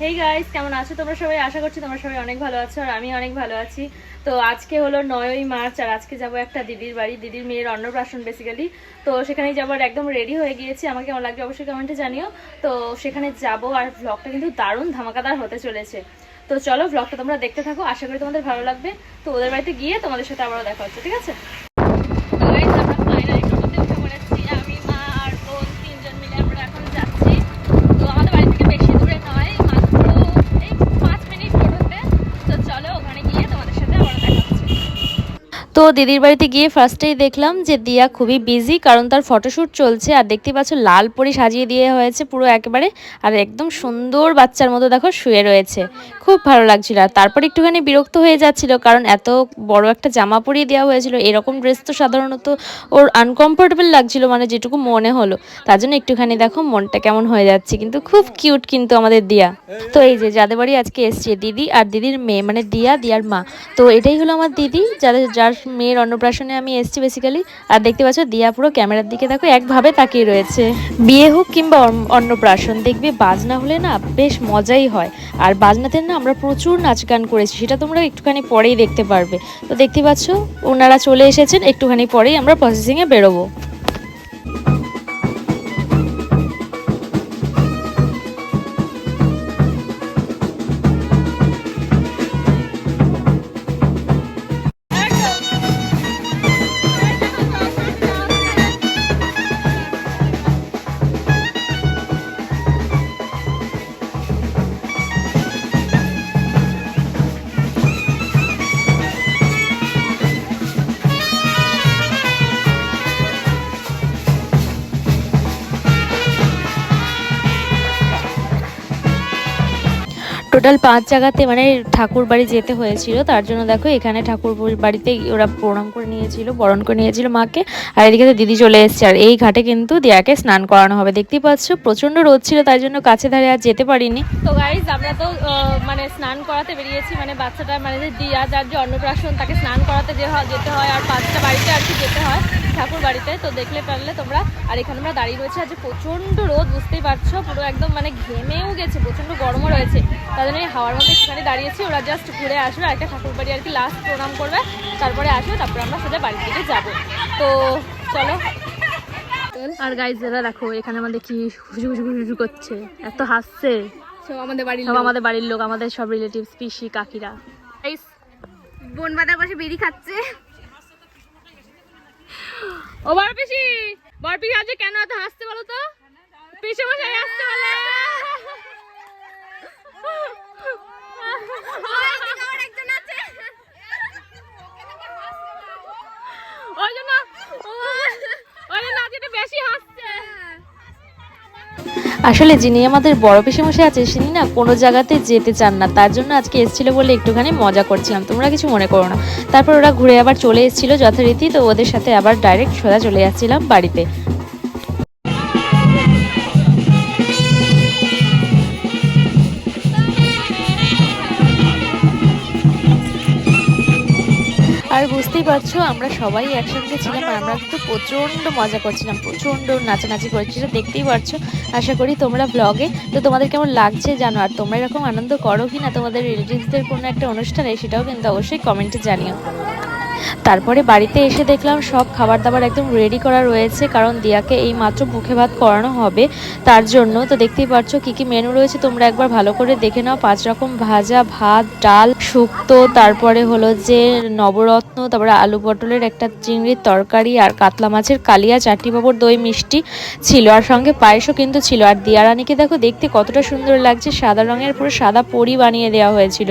Hey guys কেমন আছো? তোমরা সবাই আশা করছি তোমরা সবাই অনেক ভালো আছো আর আমি অনেক ভালো আছি। তো আজকে হলো নয়ই মার্চ আর আজকে যাব একটা দিদির বাড়ি। দিদির মেয়ের অন্নপ্রাশন বেসিক্যালি তো সেখানেই যাবার একদম রেডি হয়ে গিয়েছি। আমাকে কেমন লাগবে অবশ্যই কমেন্টে জানিও। তো সেখানে যাব আর ব্লগটা কিন্তু দারুণ ধামাকাদার হতে চলেছে। তো চলো ব্লগটা তোমরা দেখতে থাকো। আশা করি তোমাদের ভালো লাগবে। তো ওদের বাড়িতে গিয়ে তোমাদের সাথে আবারও দেখা হচ্ছে, ঠিক আছে তো guys, আমরা finally টোটোতে উঠে পড়েছি। আমি, মা আর বোন তিনজন মিলে আমরা এখন যাচ্ছি। তো আমাদের বাড়ি থেকে বেশি দূরে নয়, মাত্র এই পাঁচ মিনিট টোটোতে। তো চলো ওখানে গিয়ে তোমাদের সাথে আবারও দেখা হচ্ছে। তো দিদির বাড়িতে গিয়ে ফার্স্টেই দেখলাম যে দিয়া খুবই বিজি কারণ তার ফটোশ্যুট চলছে আর দেখতে পাচ্ছ লাল পরি সাজিয়ে দিয়ে হয়েছে পুরো একেবারে আর একদম সুন্দর বাচ্চার মতো দেখো শুয়ে রয়েছে। খুব ভালো লাগছিল আর তারপর একটুখানি বিরক্ত হয়ে যাচ্ছিল কারণ এত বড় একটা জামা পরিয়ে দেওয়া হয়েছিল, এরকম ড্রেস তো সাধারণত ওর আনকমফোর্টেবল লাগছিল মানে যেটুকু মনে হলো। তার জন্য একটুখানি দেখো মনটা কেমন হয়ে যাচ্ছে কিন্তু খুব কিউট কিন্তু আমাদের দিয়া। তো এই যে যাদের বাড়ি আজকে এসছে, দিদি আর দিদির মেয়ে মানে দিয়া, দিয়ার মা। তো এটাই হলো আমার দিদি, যাদের যার মেয়ের অন্নপ্রাশনে আমি এসেছি বেসিক্যালি আর দেখতে পাচ্ছ, দিয়া পুরো ক্যামেরার দিকে দেখো, একভাবে তাকিয়ে রয়েছে। বিয়ে হোক কিংবা অন্নপ্রাশন, দেখবে বাজনা হলে না বেশ মজাই হয়। আর বাজনাতে না আমরা প্রচুর নাচ গান করেছি, সেটা তোমরা একটুখানি পরেই দেখতে পারবে। তো দেখতে পাচ্ছ, ওনারা চলে এসেছেন, একটুখানি পরেই আমরা প্রসেসিংয়ে বেরোবো। টোটাল পাঁচ জায়গাতে মানে ঠাকুর বাড়ি যেতে হয়েছিল। তার জন্য দেখো এখানে ঠাকুর বাড়িতে ওরা প্রণাম করে নিয়েছিল, বরণ করে নিয়েছিল মাকে। আর এদিকে তো দিদি চলে এসেছে। আর এই ঘাটে কিন্তু দিয়াকে স্নান করানো হবে। দেখতেই পাচ্ছ প্রচণ্ড রোদ ছিল, তাই জন্য কাছে ধারে আর যেতে পারিনি। তো গাইজ আমরা তো মানে স্নান করাতে বেরিয়েছি। মানে বাচ্চাটা মানে দিয়া, যার যে অন্নপ্রাশন, তাকে স্নান করাতে যে যেতে হয়। আর পাঁচটা বাড়িতে আর কি যেতে হয় ঠাকুর বাড়িতে। তো দেখলে পারলে তোমরা, আর এখানে আমরা দাঁড়িয়ে রয়েছে। আজ প্রচণ্ড রোদ, বুঝতেই পারছ, পুরো একদম মানে ঘেমেও গেছে প্রচণ্ড গরমও রয়েছে। তার জন্য এই হাওয়ার মধ্যে একটুখানি দাঁড়িয়েছি ওরা জাস্ট ঘুরে আসবে আর একটা ঠাকুর বাড়ি আর কি লাস্ট প্রণাম করবে তারপরে আসবে তারপরে আমরা সোজা বাড়ির দিকে যাব। তো চলো। আর গাইজ এরা দেখো এখানে আমাদের কি হুজু করছে এত হাসছে। সব আমাদের বাড়ির সব আমাদের বাড়ির লোক আমাদের সব রিলেটিভস পিসি কাকিরা। Guys, বোন বাদার পাশে বেরি খাচ্ছে। ও বড় পিসি বড় পিসি আজকে কেন এত হাসতে বলো তো? পিসে বসে আসতে বলে ওই জন্য ওই জন্য আজকে একটু বেশি হাসছে আসলে যিনি আমাদের বড় পিসেমশাই আছে তিনি না কোনো জায়গাতে যেতে চান না। তার জন্য আজকে এসেছিল বলে একটুখানি মজা করছিলাম। তোমরা কিছু মনে করো না। তারপর ওরা ঘুরে আবার চলে এসেছিল যথারীতি, তো ওদের সাথে আবার ডাইরেক্ট সোজা চলে যাচ্ছিলাম বাড়িতে। আর বুঝতেই পারছ, আমরা সবাই একসঙ্গে ছিলাম আর আমরা কিন্তু প্রচণ্ড মজা করছিলাম, প্রচণ্ড নাচানাচি করছি, সেটা দেখতেই পারছ। আশা করি তোমরা ব্লগে তো তোমাদের কেমন লাগছে জানো? আর তোমরা এরকম আনন্দ করো কি না তোমাদের রিলেটিভসদের কোনো একটা অনুষ্ঠানে, সেটাও কিন্তু অবশ্যই কমেন্টে জানিও। তারপরে বাড়িতে এসে দেখলাম সব খাবার দাবার একদম রেডি করা রয়েছে, কারণ দিয়াকে এই মাত্র মুখে ভাত করানো হবে, তার জন্য। তো দেখতেই পাচ্ছ কি কি মেনু রয়েছে, তোমরা একবার ভালো করে দেখে নাও। পাঁচ রকম ভাজা, ভাত, ডাল শুক্তো, তারপরে হলো যে নবরত্ন, তারপরে আলু পটলের একটা চিংড়ির তরকারি আর কাতলা মাছের কালিয়া, চাটনি পাঁপড়, দই মিষ্টি ছিল। আর সঙ্গে পায়েসও কিন্তু ছিল। আর দিয়ারানিকে দেখো, দেখতে কতটা সুন্দর লাগছে। সাদা রঙের পুরো সাদা পরি বানিয়ে দেওয়া হয়েছিল।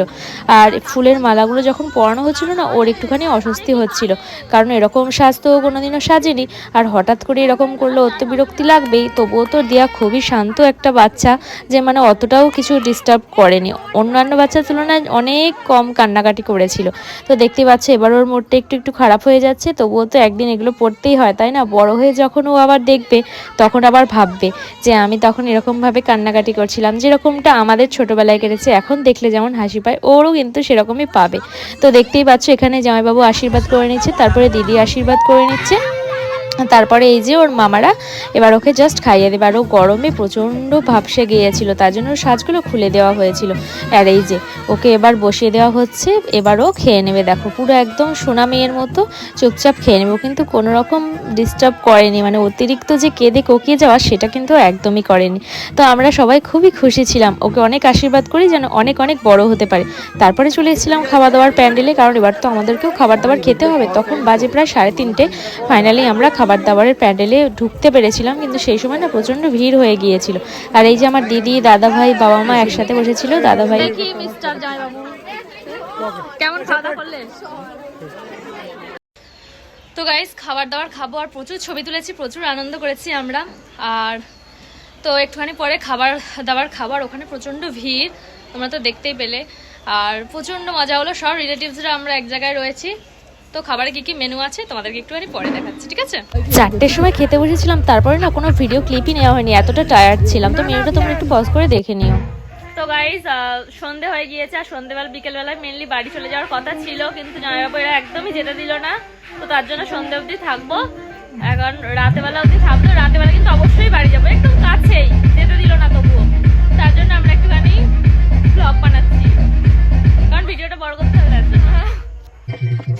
আর ফুলের মালাগুলো যখন পরানো হচ্ছিল না, ওর একটুখানি অস্বস্তি হচ্ছিল। কারণ এরকম ও কোনোদিনও সাজেনি। আর হঠাৎ করে এরকম করলে ওর তো বিরক্তি লাগবেই। তবুও তো দিয়া খুবই শান্ত একটা বাচ্চা যে মানে অতটাও কিছু ডিস্টার্ব করেনি। অন্যান্য বাচ্চার তুলনায় অনেক কম কান্নাকাটি করেছিল। তো দেখতে পাচ্ছ এবার ওর মোডটা একটু একটু খারাপ হয়ে যাচ্ছে, তবুও তো একদিন এগুলো পড়তেই হয়, তাই না? বড় হয়ে যখন ও আবার দেখবে, তখন আবার ভাববে যে আমি তখন এরকমভাবে কান্নাকাটি করছিলাম, যেরকমটা আমাদের ছোটবেলায় কেটেছে, এখন দেখলে যেমন হাসি পায়, ওরও কিন্তু সেরকমই পাবে। তো দেখতেই পাচ্ছ এখানে জামাইবাবু আশীর্বাদ করে নিচ্ছে, তারপরে দিদি আশীর্বাদ করে নিচ্ছে। তারপরে এই যে ওর মামারা, এবার ওকে জাস্ট খাইয়ে দেবে। আর ও গরমে প্রচণ্ড ভাবসে গিয়েছিল, তার জন্য সাজগুলো খুলে দেওয়া হয়েছিল। আর এই যে ওকে এবার বসিয়ে দেওয়া হচ্ছে, এবার ও খেয়ে নেবে। দেখো, পুরো একদম সোনা মেয়ের মতো চুপচাপ খেয়ে নেবে। কিন্তু কোনো রকম ডিস্টার্ব করেনি মানে অতিরিক্ত যে কেঁদে কোকিয়ে যাওয়া, সেটা কিন্তু একদমই করেনি। তো আমরা সবাই খুবই খুশি ছিলাম। ওকে অনেক আশীর্বাদ করি যেন অনেক অনেক বড় হতে পারে। তারপরে চলে এসেছিলাম খাওয়া দাওয়ার প্যান্ডেলে, কারণ এবার তো আমাদেরকেও খাবার দাবার খেতে হবে। তখন বাজে প্রায় সাড়ে তিনটে। ফাইনালি আমরা খাবার দাবারের প্যান্ডেলে ঢুকতে পেরেছিলাম, কিন্তু সেই সময় না প্রচণ্ড ভিড় হয়ে গিয়েছিল। আর এই যে আমার দিদি দাদা ভাই বাবা মা একসাথে বসেছিল দাদা ভাই তো গাইস খাবার দাবার খাব আর প্রচুর ছবি তুলেছি, প্রচুর আনন্দ করেছি আমরা। আর তো একটুখানি পরে খাবার দাবার খাবার ওখানে প্রচণ্ড ভিড়, তোমরা তো দেখতেই পেলে। আর প্রচণ্ড মজা হলো, সব রিলেটিভসরা আমরা এক জায়গায় রয়েছি। তো খাবারে কি কি মেনু আছে তোমাদেরকে একটুখানি পরে দেখাচ্ছি ঠিক আছে? চারটের সময় খেতে বসেছিলাম তারপরে না কোনো ভিডিও ক্লিপই নেওয়া হয়নি এতটা টায়ার্ড ছিলাম। তো মেনুটা তোমরা একটু পজ করে দেখে নিও। তো গাইজ সন্ধে হয়ে গিয়েছে আর সন্ধেবেলা বিকেলবেলায় মেনলি বাড়ি চলে যাওয়ার কথা ছিল কিন্তু জামাইবাবু এরা একদমই যেতে দিল না। তো তার জন্য সন্ধে অবধি থাকব। এখন রাতেবেলা অবধি থাকব রাতেবেলা কিন্তু অবশ্যই বাড়ি যাব একদম কাছেই যেতে দিল না তবুও। তার জন্য আমরা একটুখানি ব্লগ বানাচ্ছি। কারণ ভিডিওটা বড় করতে হবে তার জন্য। হ্যাঁ